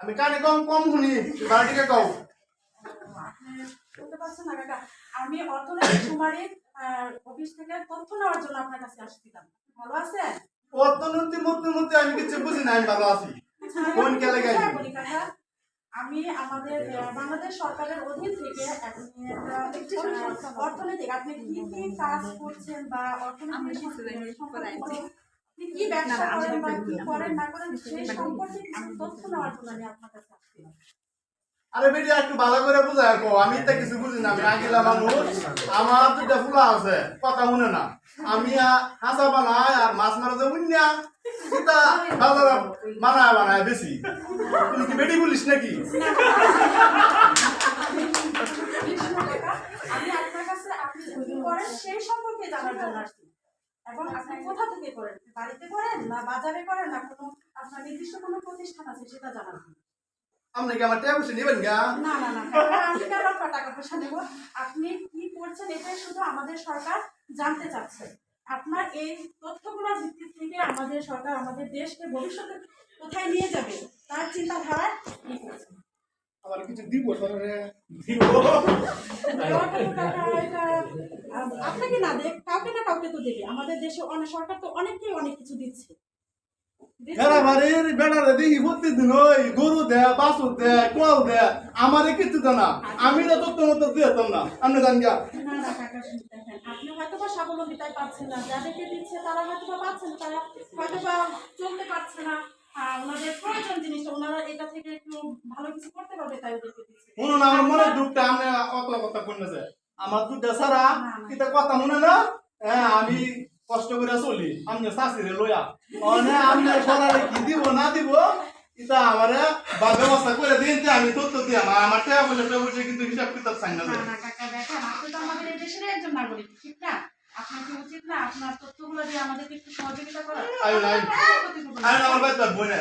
আমি কানে কম কম শুনি বাড়িটিকে কও। বলতে পারছেন না কাকা? আমি অর্থনৈতিক সুমারির অফিস থেকে তথ্য নেওয়ার জন্য আপনার কাছে আসছিলাম। ভালো আছেন? অর্থনীতি মধ্যে মধ্যে আমি কিছু বুঝি না আমি ভালো আছি। কোন কেলে গাইছি? বলি কাকা, আমি আমাদের বাংলাদেশ সরকারের অধীন থেকে আপনি অর্থনৈতিক আপনি কি কি কাজ করছেন বা অর্থনৈতিক কি ব্যবসা করেন বা কি করেন না করেন সেই সম্পর্কে কিছু তথ্য নেওয়ার জন্য আমি আপনার কাছে আসছিলাম আরে বেটি একটু ভালো করে বুঝাই কো। আমি তো কিছু বুঝি না আমি আগিলা মানুষ। আমার দুটা ফুলা আছে কথা শুনে না। আমি হাঁসা বানাই আর মাছ মারা যে উন্না সেটা বাজারে বানায় বানায় বেশি। তুই কি বেটি বলিস নাকি? আমি আপনার কাছে আপনি কি করেন সেই সম্পর্কে জানার জন্য আসছি। এখন আপনি কোথা থেকে করেন? বাড়িতে করেন না বাজারে করেন না কোনো আপনার নির্দিষ্ট কোনো প্রতিষ্ঠান আছে সেটা জানার জন্য। আপনি কি আমার টাকা পয়সা নেবেন গা? না না না আমি কেন আপনার টাকা পয়সা নেব? আপনি কি করছেন এটাই শুধু আমাদের সরকার জানতে চাচ্ছে। আপনার এই তথ্যগুলোর ভিত্তি থেকে আমাদের সরকার আমাদের দেশকে ভবিষ্যতে কোথায় নিয়ে যাবে তার চিন্তাধারায় কি করছে আমার কিছু দিব সরকারে? দিব। আপনাকে না দেখ কাউকে না কাউকে তো দেবে। আমাদের দেশে অনেক সরকার তো অনেককেই অনেক কিছু দিচ্ছে। গরু দেয় দেয় কল দেয় আমারে কিছু আমি তো তত্ত্ব মতো দিতাম না। আপনি জান গা আপনি হয়তো বা স্বাবলম্বিতায় পাচ্ছেন না। যাদেরকে দিচ্ছে তারা হয়তো বা পাচ্ছেন তারা হয়তো বা চলতে পারছে না। ওনাদের প্রয়োজন জিনিসটা ওনারা এটা থেকে একটু ভালো কিছু করতে পারবে তাই ওদেরকে দিচ্ছে। শুনুন আমার মনের দুঃখটা আমি অত কথা কইতেছে আমার দুধটা ছাড়া এটা কথা শুনে না? হ্যাঁ আমি কষ্ট করে চলি। আমি শাশুড়ি লইয়া। মানে আমি সরালে কি দিব না দিব এটা আমারে বা ব্যবস্থা করে দিন আমি তথ্য দিয়ে আমার আমার টাকা পয়সা টাকা পয়সা কিন্তু হিসাব কিতাব চাই না কাকা দেখেন আপনি তো আমাদের দেশের একজন নাগরিক ঠিক না? আপনার কি উচিত না আপনার তথ্যগুলো দিয়ে আমাদেরকে একটু সহযোগিতা করা আই। আই আমার বাইতে বই না